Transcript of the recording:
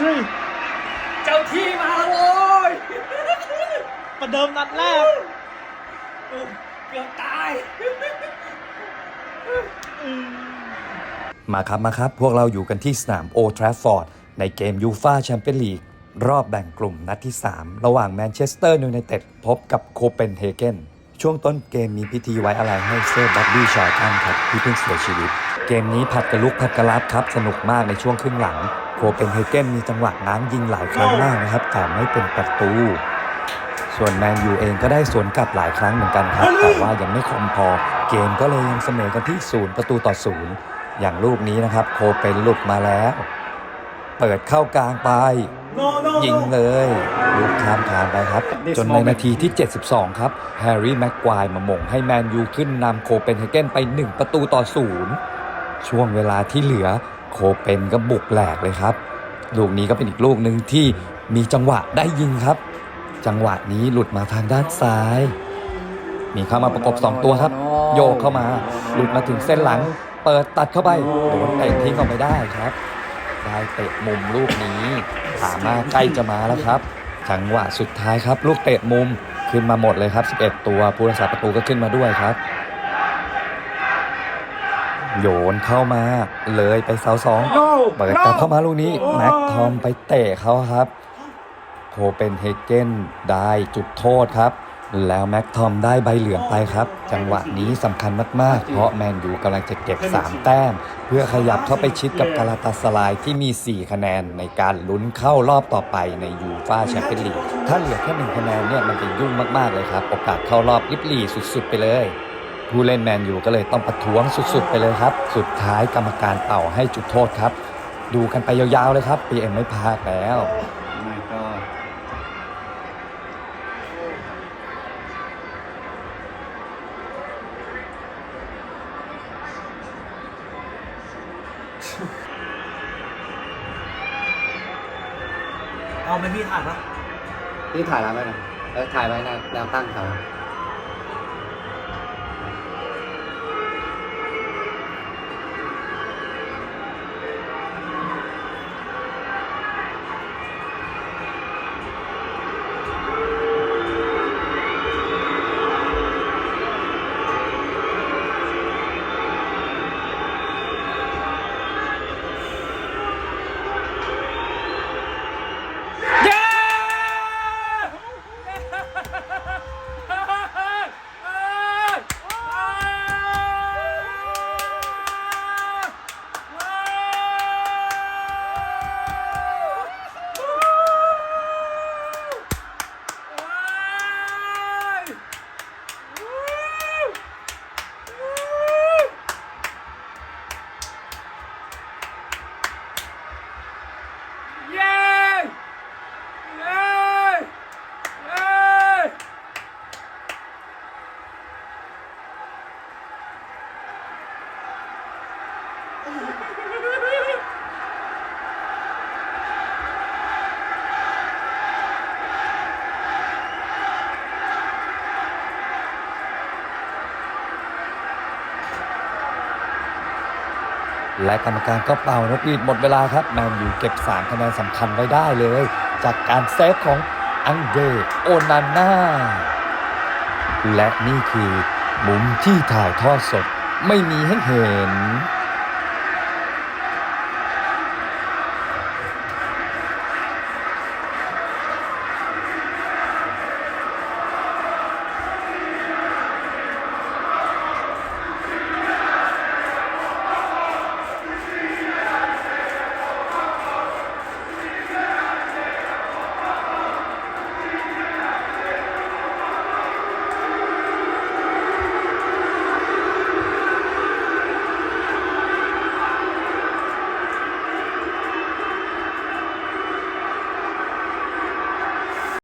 เฮ้ยเจ้าที่มาโว้ยประเดิมนัดแรกเกือบตาย มาครับมาครับ พวกเราอยู่กันที่สนามโอทราฟอร์ด ในเกมยูฟาแชมเปี้ยนลีก รอบแบ่งกลุ่มนัดที่ 3 ระหว่างแมนเชสเตอร์ยูไนเต็ดพบกับโคเปนเฮเกนช่วงต้นเกมมีพิธีไว้อะไรให้เซอร์บับบี้ชาร์ตันครับที่เพิ่งเสียชีวิต เกมนี้ผัดกระลุกผัดกระลับครับ สนุกมากในช่วงครึ่งหลังโคเปนเฮเกนมีจังหวะง้างยิงหลายครั้งมากนะครับ แต่ไม่เป็นประตู ส่วนแมนยูเองก็ได้สวนกลับหลายครั้งเหมือนกันครับ แต่ว่ายังไม่คมพอ เกมก็เลยยังเสมอกันที่ศูนย์ประตูต่อศูนย์อย่างลูกนี้นะครับ โคเป็นหลุดมาแล้ว เปิดเข้ากลางไป ยิงเลยลูกข้ามคานไปครับ จนในนาทีที่ 72 ครับแฮร์รี่แม็กควายมาหม่งให้แมนยูขึ้นนำโคเปนเฮเกนไป 1 ประตูต่อศูนย์ ช่วงเวลาที่เหลือโคเปนก็บุกแหลกเลยครับ ลูกนี้ก็เป็นอีกลูกหนึ่งที่มีจังหวะได้ยิงครับ จังหวะนี้หลุดมาทางด้านซ้าย มีเข้ามาประกบ 2 ตัวครับ โยกเข้ามา หลุดมาถึงเส้นหลัง เปิดตัดเข้าไปโดนเตะทิ้งออกไปได้ครับ ได้เตะมุมลูกนี้ถามาใกล้จะมาแล้วครับ จังหวะสุดท้ายครับ ลูกเตะมุมขึ้นมาหมดเลยครับ 11 ตัวผู้รักษาประตูก็ขึ้นมาด้วยครับ โยนเข้ามา เลยไปเสาสองเปิดกลับเข้ามาลูกนี้แม็กทอมไปเตะเขาครับโคเปนเฮเกนได้จุดโทษครับ แล้วแม็กทอมได้ใบเหลืองไปครับ จังหวะนี้สำคัญมาก ๆ เพราะแมนยูกำลังจะเก็บ 3 แต้ม เพื่อขยับเข้าไปชิดกับกาลาตาสลายที่มี 4 คะแนนในการลุ้นเข้ารอบต่อไปในยูฟาแชมเปี้ยนลีกถ้าเหลือแค่หนึ่งคะแนนเนี่ยมันจะยุ่งมาก ๆ เลยครับ โอกาสเข้ารอบลิบลีสุด ๆ ไปเลย ผู้เล่นแมนยูก็เลยต้องประท้วงสุดๆ ไปเลยครับ สุดท้ายกรรมการเป่าให้จุดโทษครับ ดูกันไปยาวๆเลยครับปีเอ็มไม่พลาดแล้ว my god เอาไหมพี่ถ่ายปะนี่ถ่ายแล้วไหมนะเออถ่ายไว้นะแนวตั้งเขา และกรรมการก็เป่านกหวีดหมดเวลาครับแมนยูเก็บ3คะแนนสำคัญไว้ได้เลย จากการเซฟของอังเดโอนาน่าและนี่คือมุมที่ถ่ายทอดสดไม่มีให้เห็น